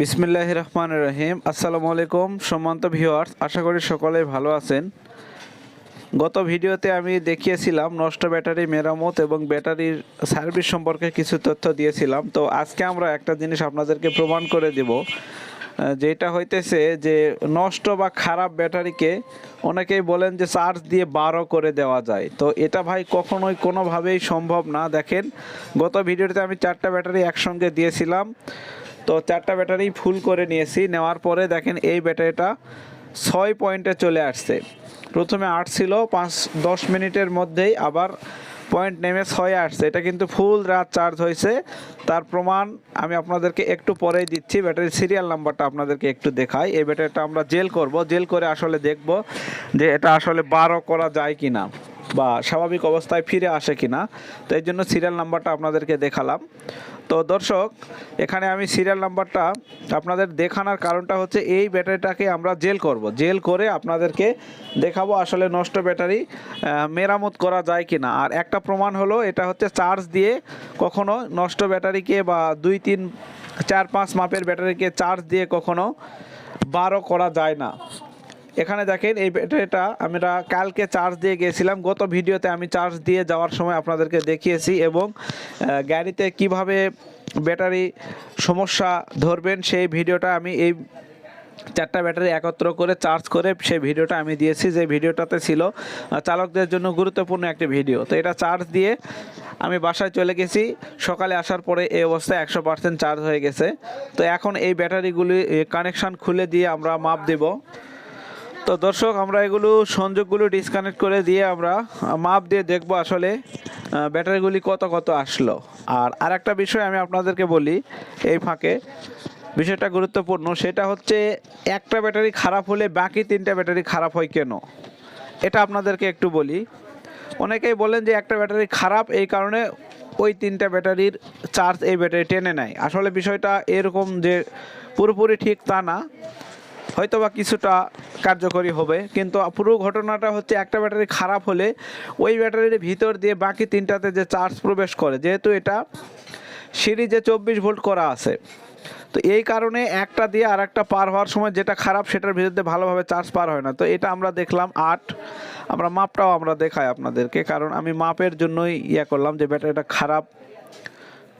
বিসমিল্লাহ রহমান রহিম। আসসালামু আলাইকুম, সম্মান্ত ভিউয়ার্স, আশা করি সকলেই ভালো আছেন। গত ভিডিওতে আমি দেখিয়েছিলাম নষ্ট ব্যাটারি মেরামত এবং ব্যাটারির সার্ভিস সম্পর্কে কিছু তথ্য দিয়েছিলাম। তো আজকে আমরা একটা জিনিস আপনাদেরকে প্রমাণ করে দেব যেটা হইতেছে যে নষ্ট বা খারাপ ব্যাটারিকে অনেকেই বলেন যে চার্জ দিয়ে বারো করে দেওয়া যায়। তো এটা ভাই কখনোই কোনোভাবেই সম্ভব না। দেখেন, গত ভিডিওতে আমি চারটা ব্যাটারি একসঙ্গে দিয়েছিলাম। তো চারটা ব্যাটারি ফুল করে নিয়েছি। নেওয়ার পরে দেখেন এই ব্যাটারিটা ছয় পয়েন্টে চলে আসছে। প্রথমে আট ছিল, পাঁচ, দশ মিনিটের মধ্যেই আবার পয়েন্ট নেমে ছয় আসছে। এটা কিন্তু ফুল রাত চার্জ হয়েছে। তার প্রমাণ আমি আপনাদেরকে একটু পরেই দিচ্ছি। ব্যাটারির সিরিয়াল নাম্বারটা আপনাদেরকে একটু দেখাই। এই ব্যাটারিটা আমরা জেল করব। জেল করে আসলে দেখব যে এটা আসলে বারো করা যায় কি না বা স্বাভাবিক অবস্থায় ফিরে আসে কিনা, তো এই জন্য সিরিয়াল নাম্বারটা আপনাদেরকে দেখালাম। তো দর্শক, এখানে আমি সিরিয়াল নাম্বারটা আপনাদের দেখানোর কারণটা হচ্ছে এই ব্যাটারিটাকে আমরা জেল করব। জেল করে আপনাদেরকে দেখাবো আসলে নষ্ট ব্যাটারি মেরামত করা যায় কি না আর একটা প্রমাণ হলো, এটা হচ্ছে চার্জ দিয়ে কখনো নষ্ট ব্যাটারিকে বা দুই, তিন, চার, পাঁচ মাপের ব্যাটারিকে চার্জ দিয়ে কখনো বারো করা যায় না। এখানে দেখেন, এই ব্যাটারিটা আমরা কালকে চার্জ দিয়ে গিয়েছিলাম। গত ভিডিওতে আমি চার্জ দিয়ে যাওয়ার সময় আপনাদেরকে দেখিয়েছি এবং গাড়িতে কীভাবে ব্যাটারি সমস্যা ধরবেন সেই ভিডিওটা আমি এই চারটা ব্যাটারি একত্র করে চার্জ করে সেই ভিডিওটা আমি দিয়েছি, যে ভিডিওটাতে ছিল চালকদের জন্য গুরুত্বপূর্ণ একটি ভিডিও তো এটা চার্জ দিয়ে আমি বাসায় চলে গেছি। সকালে আসার পরে এই অবস্থায় একশো পার্সেন্ট চার্জ হয়ে গেছে। তো এখন এই ব্যাটারিগুলি কানেকশান খুলে দিয়ে আমরা মাপ দেব। তো দর্শক, আমরা এগুলো সংযোগগুলো ডিসকানেক্ট করে দিয়ে আমরা মাপ দিয়ে দেখব আসলে ব্যাটারিগুলি কত কত আসলো। আর আরেকটা বিষয় আমি আপনাদেরকে বলি এই ফাঁকে, বিষয়টা গুরুত্বপূর্ণ, সেটা হচ্ছে একটা ব্যাটারি খারাপ হলে বাকি তিনটা ব্যাটারি খারাপ হয় কেন? এটা আপনাদেরকে একটু বলি। অনেকেই বলেন যে একটা ব্যাটারি খারাপ এই কারণে ওই তিনটা ব্যাটারির চার্জ এই ব্যাটারি টেনে নেয়। আসলে বিষয়টা এরকম যে পুরোপুরি ঠিক তা না। হয়তো বা কিছুটা কার্যকরী হবে, কিন্তু পুরো ঘটনাটা হচ্ছে একটা ব্যাটারি খারাপ হলে ওই ব্যাটারির ভিতর দিয়ে বাকি তিনটাতে যে চার্জ প্রবেশ করে, যেহেতু এটা সিরিজে চব্বিশ ভোল্ট করা আছে। তো এই কারণে একটা দিয়ে আর একটা পার হওয়ার সময় যেটা খারাপ সেটার ভিতর দিয়ে ভালোভাবে চার্জ পার হয় না। তো এটা আমরা দেখলাম আট, আমরা মাপটাও আমরা দেখাই আপনাদেরকে, কারণ আমি মাপের জন্যই ইয়া করলাম যে ব্যাটারিটা খারাপ,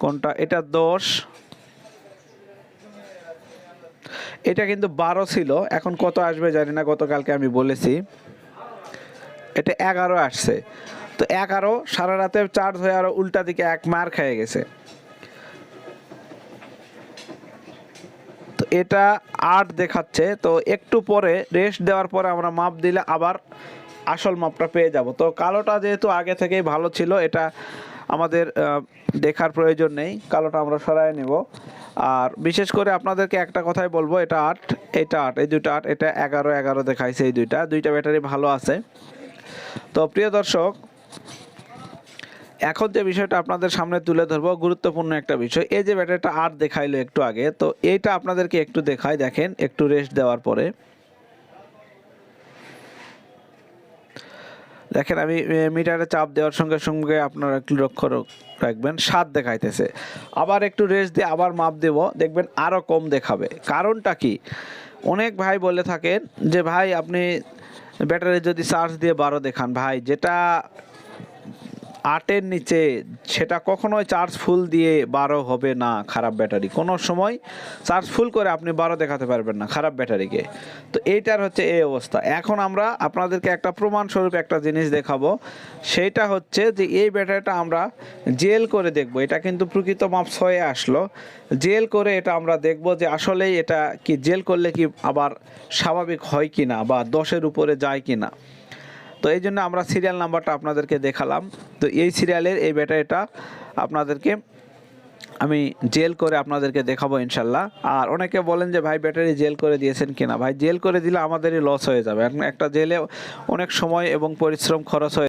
কোনটা, এটা দশ এটা কিন্তু বারো ছিল। এখন কত আসবে জানি না, গতকালকে আমি বলেছি। এটা এগারো আসছে। তো এগারো, সারা রাতে চার্জ হয়ে আরও উল্টা দিকে এক মার খেয়ে গেছে। তো এটা আট দেখাচ্ছে। তো একটু পরে রেস্ট দেওয়ার পরে আমরা মাপ দিলে আবার আসল মাপটা পেয়ে যাব। তো কালোটা যেহেতু আগে থেকেই ভালো ছিল, এটা আমাদের দেখার প্রয়োজন নেই। কালোটা আমরা সরাই নেব। আর বিশেষ করে আপনাদেরকে একটা কথাই বলব, এটা আট এটা আট, এই দুইটা আট, এটা এগারো এগারো দেখাইছে এই দুইটা। দুইটা ব্যাটারি ভালো আছে। তো প্রিয় দর্শক, এখন যে বিষয়টা আপনাদের সামনে তুলে ধরবো, গুরুত্বপূর্ণ একটা বিষয়, এই যে ব্যাটারিটা আর দেখাইলো একটু আগে, তো এইটা আপনাদেরকে একটু দেখাই, দেখেন, একটু রেস্ট দেওয়ার পরে। দেখেন আমি মিটারে চাপ দেওয়ার সঙ্গে সঙ্গে আপনারা একটু লক্ষ্য রাখবেন সাত দেখাইতেছে। আবার একটু রেস্ট দিয়ে আবার মাপ দেব, দেখবেন আরও কম দেখাবে। কারণটা কি? অনেক ভাই বলে থাকেন যে, ভাই, আপনি ব্যাটারি যদি চার্জ দিয়ে বারো দেখান, ভাই, যেটা আটের নিচে সেটা কখনোই চার্জ ফুল দিয়ে বারো হবে না খারাপ ব্যাটারি। কোনো সময় চার্জ ফুল করে আপনি বারো দেখাতে পারবেন না খারাপ ব্যাটারিকে। তো এইটার হচ্ছে এই অবস্থা। এখন আমরা আপনাদেরকে একটা প্রমাণস্বরূপ একটা জিনিস দেখাবো। সেইটা হচ্ছে যে এই ব্যাটারিটা আমরা জেল করে দেখব। এটা কিন্তু প্রকৃত মাপ ছয়ে আসলো। জেল করে এটা আমরা দেখব যে আসলেই এটা কি জেল করলে কি আবার স্বাভাবিক হয় কি না বা দশের উপরে যায় কি না তো এই জন্য আমরা সিরিয়াল নাম্বারটা আপনাদেরকে দেখালাম। তো এই সিরিয়ালের এই ব্যাটারিটা আপনাদেরকে আমি জেল করে আপনাদেরকে দেখাবো ইনশাল্লাহ। আর অনেকে বলেন যে, ভাই, ব্যাটারি জেল করে দিয়েছেন কিনা? ভাই জেল করে দিলে আমাদেরই লস হয়ে যাবে। একটা জেলে অনেক সময় এবং পরিশ্রম খরচ হয়ে